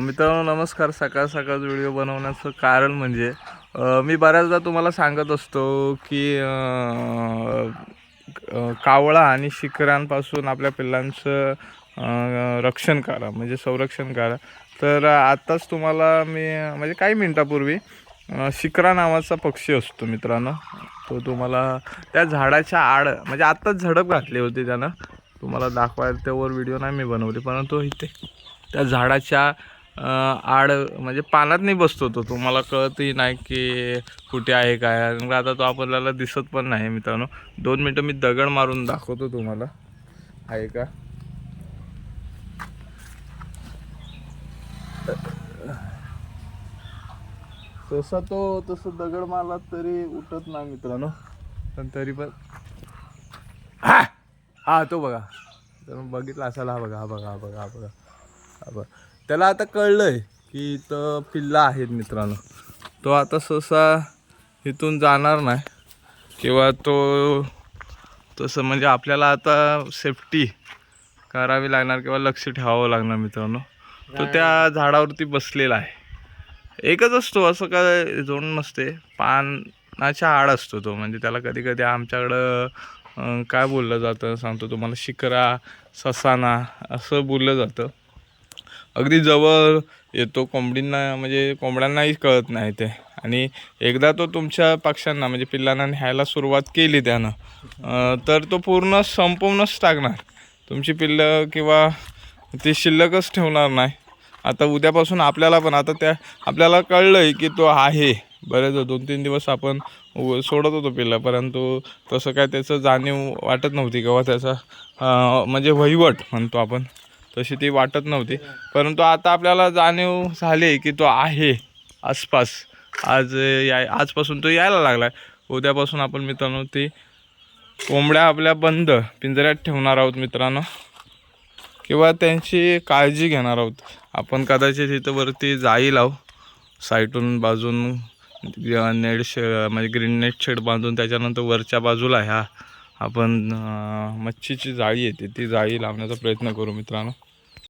मित्रांनो नमस्कार. सकाळ सकाळ व्हिडिओ बनवण्याचं कारण म्हणजे मी बऱ्याचदा तुम्हाला सांगत असतो की कावळा आणि शिखरांपासून आपल्या पिल्लांचं रक्षण करा म्हणजे संरक्षण करा. तर आत्ताच तुम्हाला मी म्हणजे काही मिनटापूर्वी शिखरा नावाचा पक्षी असतो मित्रांनो. तो तुम्हाला त्या झाडाच्या आड म्हणजे आत्ताच झडप घातली होती त्यानं. तुम्हाला दाखवायला त्यावर व्हिडिओ नाही मी बनवली परंतु इथे त्या झाडाच्या आड म्हणजे पानात नाही बसतो तो. तुम्हाला कळतही नाही की कुठे आहे काय आता तो आपल्याला दिसत पण नाही मित्रांनो. दोन मिनटं मी दगड मारून दाखवतो तुम्हाला. आहे का? तसा तो तसं दगड मारला तरी उठत नाही मित्रांनो. पण तरी पण हा! हा तो बघा. तर बघितला असाल हा बघा हा बघा हा बघा हा बघा हा बघा. त्याला आता कळलंय की इथं पिल्ला आहेत मित्रांनो. तो आता सहसा इथून जाणार नाही. किंवा तो तसं म्हणजे आपल्याला आता सेफ्टी करावी लागणार किंवा लक्ष ठेवावं लागणार मित्रांनो. तो त्या झाडावरती बसलेला आहे. एकच असतो असं काय जोड नसते. पानाच्या आड असतो तो. म्हणजे त्याला कधी कधी आमच्याकडं काय बोललं जातं? सांगतो तुम्हाला शिकरा ससाना असं बोललं जातं. अगदी जवळ येतो. कोंबडींना म्हणजे कोंबड्यांनाही कळत नाही ते. आणि एकदा तो तुमच्या पक्ष्यांना म्हणजे पिल्लांना न्यायला सुरुवात केली त्यानं तर तो पूर्ण संपवूनच टाकणार. तुमची पिल्लं किंवा ती शिल्लकच ठेवणार नाही. आता उद्यापासून आपल्याला पण आता त्या आपल्याला कळलं आहे की तो आहे. बरेच दोन तीन दिवस आपण सोडत होतो पिल्ला परंतु तसं काय त्याचं जाणीव वाटत नव्हती किंवा त्याचा म्हणजे वहिवट म्हणतो आपण. तशी ती वाटत नव्हती. परंतु आता आपल्याला जाणीव झाली आहे की तो आहे आसपास. आज या आजपासून तो यायला लागला आहे उद्यापासून आपण मित्रांनो ती कोंबड्या आपल्या बंद पिंजऱ्यात ठेवणार आहोत मित्रांनो. किंवा त्यांची काळजी घेणार आहोत. आपण कदाचित इथं वरती जाई लावू साईटून बाजून नेट शे म्हणजे ग्रीन नेट शेड बांधून त्याच्यानंतर वरच्या बाजूला ह्या आपण मच्छीची जाळी येते ती जाळी लावण्याचा प्रयत्न करू मित्रांनो.